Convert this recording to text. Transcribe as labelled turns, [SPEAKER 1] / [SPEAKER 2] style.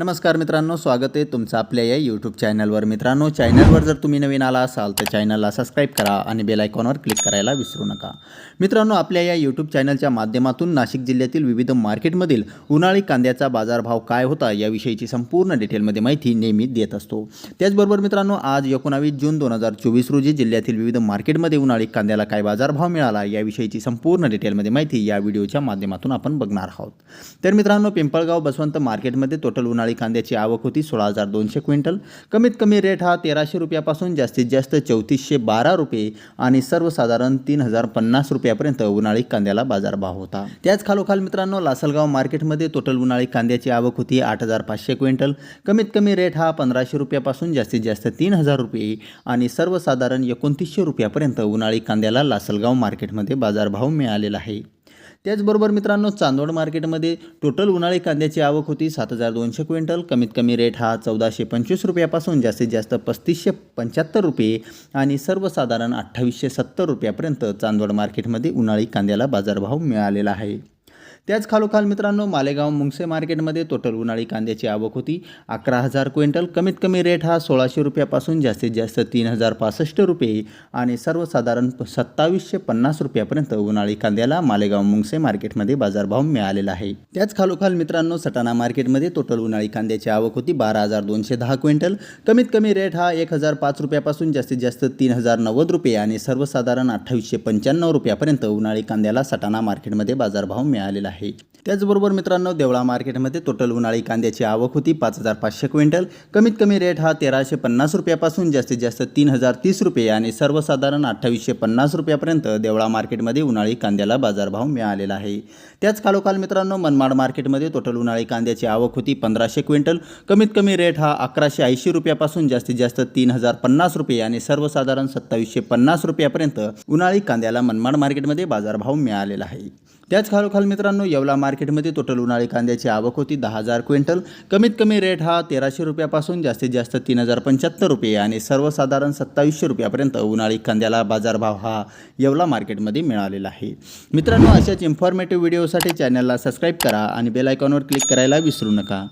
[SPEAKER 1] नमस्कार मित्रांनो स्वागत आहे तुमचं आपल्या या यूट्यूब चॅनलवर मित्रांनो चॅनलवर जर तुम्ही नवीन आला असाल तर चॅनलला सबस्क्राईब करा आणि बेल आयकॉनवर क्लिक करायला विसरू नका. मित्रांनो आपल्या या यूट्यूब चॅनलच्या माध्यमातून नाशिक जिल्ह्यातील विविध मार्केटमधील उन्हाळी कांद्याचा बाजारभाव काय होता याविषयीची संपूर्ण डिटेलमध्ये माहिती नेहमी देत असतो. त्याचबरोबर मित्रांनो आज एकोणावीस जून दोन हजार चोवीस रोजी जिल्ह्यातील विविध मार्केटमध्ये उन्हाळी कांद्याला काय बाजारभाव मिळाला याविषयीची संपूर्ण डिटेलमध्ये माहिती या व्हिडिओच्या माध्यमातून आपण बघणार आहोत. तर मित्रांनो पिंपळगाव बसवंत मार्केटमध्ये टोटल उन्हाळी कांद्याची आवक होती सोळा हजार दोनशे क्विंटल. कमीत कमी रेट हा तेराशे रुपयापासून जास्तीत जास्त चौतीसशे बारा रुपये आणि सर्वसाधारण तीन हजार पन्नास रुपयापर्यंत उन्हाळी कांद्याला बाजारभाव होता. त्याच खालोखाल मित्रांनो लासलगाव मार्केटमध्ये टोटल उन्हाळी कांद्याची आवक होती आठ हजार पाचशे क्विंटल. कमीत कमी रेट हा पंधराशे रुपयापासून जास्तीत जास्त तीन हजार रुपये आणि सर्वसाधारण एकोणतीसशे रुपयापर्यंत उन्हाळी कांद्याला लासलगाव मार्केटमध्ये बाजारभाव मिळालेला आहे. त्याचबरोबर मित्रांनो चांदोड मार्केटमध्ये टोटल उन्हाळी कांद्याची आवक होती सात हजार दोनशे क्विंटल. कमीत कमी रेट हा चौदाशे पंचवीस रुपयापासून जास्तीत जास्त पस्तीसशे पंच्याहत्तर रुपये आणि सर्वसाधारण अठ्ठावीसशे सत्तर रुपयापर्यंत चांदवड मार्केटमध्ये उन्हाळी कांद्याला बाजारभाव मिळालेला आहे. त्याच खालोखाल मित्रांनो मालेगाव मुंगसे मार्केटमध्ये टोटल उन्हाळी कांद्याची आवक होती. अकरा हजार क्विंटल कमीत कमी रेट हा सोळाशे रुपयापासून जास्तीत जास्त तीन हजार पासष्ट रुपये आणि सर्वसाधारण प- सत्तावीसशे पन्नास रुपयापर्यंत उन्हाळी कांद्याला मालेगाव मुंगसे मार्केटमध्ये बाजारभाव मिळालेला आहे. त्याच खालोखाल मित्रांनो सटाणा मार्केटमध्ये टोटल उन्हाळी कांद्याची आवक होती बारा हजार दोनशे दहा क्विंटल. कमीत कमी रेट हा एक हजार पाच रुपयापासून जास्तीत जास्त तीन हजार नव्वद रुपये आणि सर्वसाधारण अठ्ठावीसशे पंच्याण्णव रुपयापर्यंत उन्हाळी कांद्याला सटाणा मार्केटमध्ये बाजारभाव मिळालेला आहे. त्याचबरोबर मित्रांनो देवळा मार्केटमध्ये टोटल उन्हाळी कांद्याची आवक होती पाच हजार पाचशे क्विंटल. कमीत कमी रेट हा तेराशे पन्नास रुपयापासून जास्तीत जास्त तीन हजार तीस रुपये आणि सर्वसाधारण अठ्ठावीसशे पन्नास रुपयापर्यंत देवळा मार्केटमध्ये उन्हाळी कांद्याला बाजारभाव मिळालेला आहे. त्याच खालोखाल मित्रांनो मनमाड मार्केटमध्ये टोटल उन्हाळी कांद्याची आवक होती पंधराशे क्विंटल. कमीत कमी रेट हा अकराशे ऐंशी रुपयापासून जास्तीत जास्त तीन हजार पन्नास रुपये आणि सर्वसाधारण सत्तावीसशे पन्नास रुपयापर्यंत उन्हाळी कांद्याला मनमाड मार्केटमध्ये बाजारभाव मिळालेला आहे. त्याच खालोखाल मित्रांनो येवला मार्केटमध्ये टोटल उन्हाळी कांद्याची आवक होती दहा हजार क्विंटल. कमीत कमी रेट हा तेराशे रुपयापासून जास्तीत जास्त तीन हजार पंच्याहत्तर रुपये आणि सर्वसाधारण सत्तावीसशे रुपयापर्यंत उन्हाळी कांद्याला बाजारभाव हा येवला मार्केटमध्ये मिळालेला आहे. मित्रांनो अशाच इन्फॉर्मेटिव्ह व्हिडिओसाठी चॅनलला सबस्क्राईब करा आणि बेल आयकॉनवर क्लिक करायला विसरू नका.